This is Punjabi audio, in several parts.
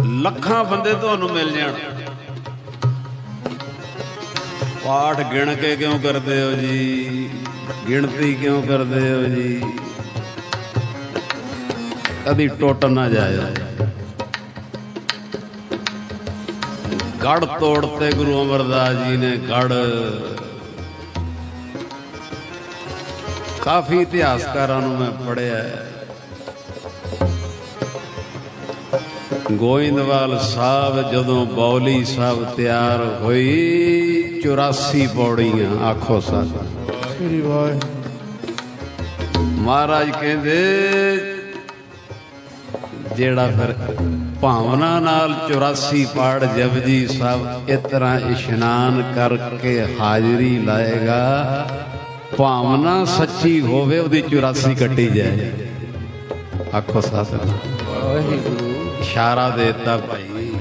ਲੱਖਾਂ ਬੰਦੇ ਤੁਹਾਨੂੰ ਮਿਲ ਜਾਣ। ਪਾਠ ਗਿਣ ਕੇ ਕਿਉਂ ਕਰਦੇ ਹੋ ਜੀ? ਗਿਣਤੀ ਕਿਉਂ ਕਰਦੇ ਹੋ ਜੀ? ਕਦੀ ਟੁੱਟ ਨਾ ਜਾਏ। ਗੜ ਤੋੜਤੇ ਗੁਰੂ ਅਮਰਦਾਸ ਜੀ ਨੇ ਗੜ ਕਾਫੀ ਇਤਿਹਾਸਕਾਰਾਂ ਨੂੰ ਮੈਂ ਪੜਿਆ ਗੋਇੰਦਵਾਲ ਸਾਹਿਬ ਜਦੋਂ ਬੌਲੀ ਸਾਹਿਬ ਤਿਆਰ ਹੋਈ 84 ਪੌੜੀਆਂ ਆਖੋ ਸਾਹਿਬ ਸ੍ਰੀ ਵਾਹਿ ਮਹਾਰਾਜ ਕਹਿੰਦੇ ਜਿਹੜਾ ਫਿਰ ਭਾਵਨਾ ਨਾਲ 84 ਪਾੜ ਜਪਜੀ ਸਾਹਿਬ ਇਸ ਤਰ੍ਹਾਂ ਇਸ਼ਨਾਨ ਕਰਕੇ ਹਾਜ਼ਰੀ ਲਾਏਗਾ ਭਾਵਨਾ ਸੱਚੀ ਹੋਵੇ ਉਹਦੀ 84 ਕੱਟੀ ਜਾਏ। ਆਖੋ ਸਾਸਨ ਵਾਹਿਗੁਰੂ। ਇਸ਼ਾਰਾ ਦੇਤਾ ਭਾਈ।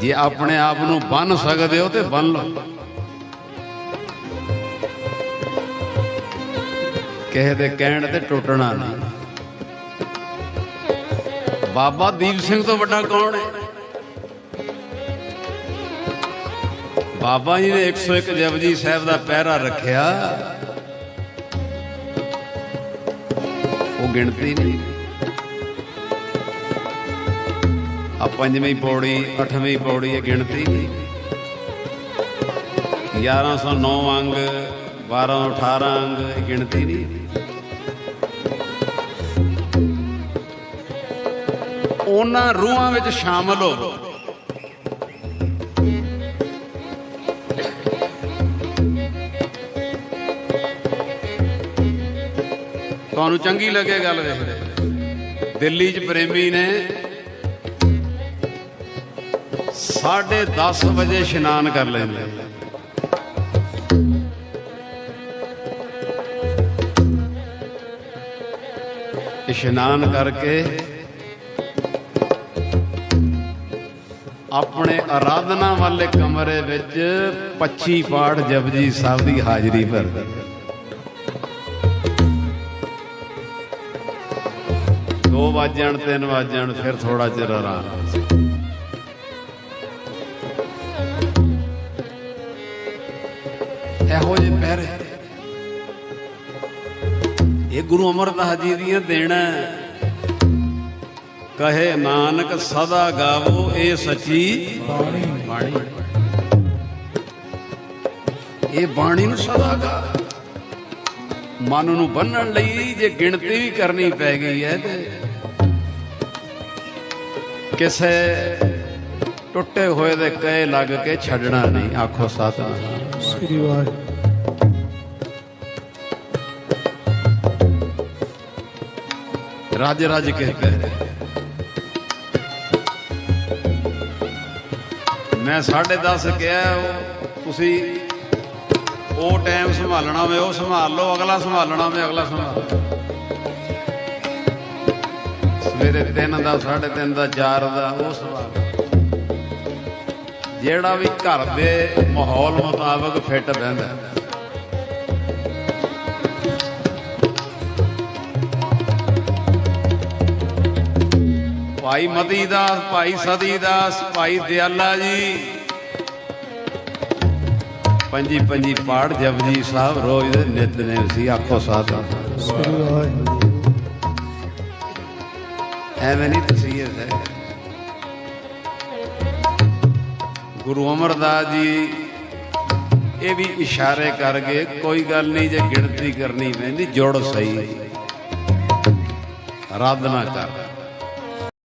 ਜੇ ਆਪਣੇ ਆਪ ਨੂੰ ਬੰਨ ਸਕਦੇ ਹੋ ਤੇ ਬੰਨ ਲਓ। ਕਿਸੇ ਦੇ ਕਹਿਣ ਤੇ ਟੁੱਟਣਾ ਨਹੀਂ। ਬਾਬਾ ਦੀਪ ਸਿੰਘ ਤੋਂ ਵੱਡਾ ਕੌਣ ਹੈ? ਬਾਬਾ ਜੀ ਨੇ 101 ਜਪਜੀ ਸਾਹਿਬ ਦਾ ਪਹਿਰਾ ਰੱਖਿਆ। ਉਹ ਗਿਣਤੀ ਨਹੀਂ। ਆ ਪੰਜਵੀਂ ਪੌੜੀ, ਅੱਠਵੀਂ ਪੌੜੀ ਇਹ ਗਿਣਤੀ। ਨਹੀਂ 1109 ਅੰਗ 12 18 ਅੰਗ, ਇਹ ਗਿਣਤੀ ਨਹੀਂ। ਉਹਨਾਂ ਰੂਹਾਂ ਵਿੱਚ ਸ਼ਾਮਲ ਹੋ। ਤੁਹਾਨੂੰ ਚੰਗੀ ਲੱਗੇ ਗੱਲ ਵੇਖਦੇ। ਦਿੱਲੀ 'ਚ ਪ੍ਰੇਮੀ ਨੇ 10:30 ਵਜੇ ਇਸ਼ਨਾਨ ਕਰ ਲੈਂਦੇ ਇਸ਼ਨਾਨ ਕਰਕੇ ਆਪਣੇ ਆਰਾਧਨਾ ਵਾਲੇ ਕਮਰੇ ਵਿੱਚ 25 ਪਾਠ ਜਪਜੀ ਸਾਹਿਬ ਦੀ ਹਾਜ਼ਰੀ ਭਰਦੇ ਦੋ ਵਜਣ ਤਿੰਨ ਵਜਣ ਫਿਰ ਥੋੜਾ ਚਿਰ ਆਰਾਮ। ਇਹੋ ਜਿਹੇ ਪਹਿਰੇ ਇਹ ਗੁਰੂ ਅਮਰਦਾਸ ਜੀ ਦੀਆਂ ਦੇਣਾ ਕਹੇ ਨਾਨਕ, ਸਦਾ ਗਾਵੋ ਇਹ ਸੱਚੀ ਬਾਣੀ ਬਾਣੀ। ਇਹ ਬਾਣੀ ਨੂੰ ਸਦਾ ਗਾ। ਮਨ ਨੂੰ ਬੰਨਣ ਲਈ ਜੇ ਗਿਣਤੀ ਵੀ ਕਰਨੀ ਪੈ ਗਈ ਹੈ ਤੇ ਕਿਸੇ ਟੁੱਟੇ ਹੋਏ ਦੇ ਕਹੇ ਲੱਗ ਕੇ ਛੱਡਣਾ ਨਹੀਂ ਆਖੋ ਸਤਿਨਾਮ। ਸ੍ਰੀ ਵਾਹਿ ਰੱਜ ਰੱਜ ਕੇ ਕਹਿ ਮੈਂ 10:30 ਕਿਹਾ ਤੁਸੀਂ ਉਹ ਟਾਈਮ ਸੰਭਾਲਣਾ ਵੇ ਉਹ ਸੰਭਾਲ ਲਓ ਅਗਲਾ ਸੰਭਾਲਣਾ ਵੇ ਅਗਲਾ ਸੰਭਾਲ। ਸਵੇਰੇ 3 ਦਾ 3:30 ਦਾ 4 ਦਾ ਉਹ ਸੰਭਾਲ ਜਿਹੜਾ ਵੀ ਘਰ ਦੇ ਮਾਹੌਲ ਮੁਤਾਬਕ ਫਿੱਟ ਬਹਿੰਦਾ ਭਾਈ ਮਤੀ ਦਾਸ ਭਾਈ ਸਦੀ ਦਾਸ ਭਾਈ ਦਿਆਲਾ ਜੀ। ਪੰਜੀ ਪੰਜੀ ਪਾੜ ਜਪਜੀ ਸਾਹਿਬ ਰੋਜ਼ ਦੇ ਨਿਤਨੇਮ ਸੀ ਆਖੋ ਸਾਧ। ਐਵੇਂ ਨਹੀਂ ਤਸੀਹੇ ਹੈ ਗੁਰੂ ਅਮਰਦਾਸ ਜੀ, ਇਹ ਵੀ ਇਸ਼ਾਰੇ ਕਰ ਗਏ, ਕੋਈ ਗੱਲ ਨਹੀਂ, ਜੇ ਗਿਣਤੀ ਕਰਨੀ ਪੈਂਦੀ, ਜੁੜ ਸਹੀ। ਆਰਾਧਨਾ ਕਰ।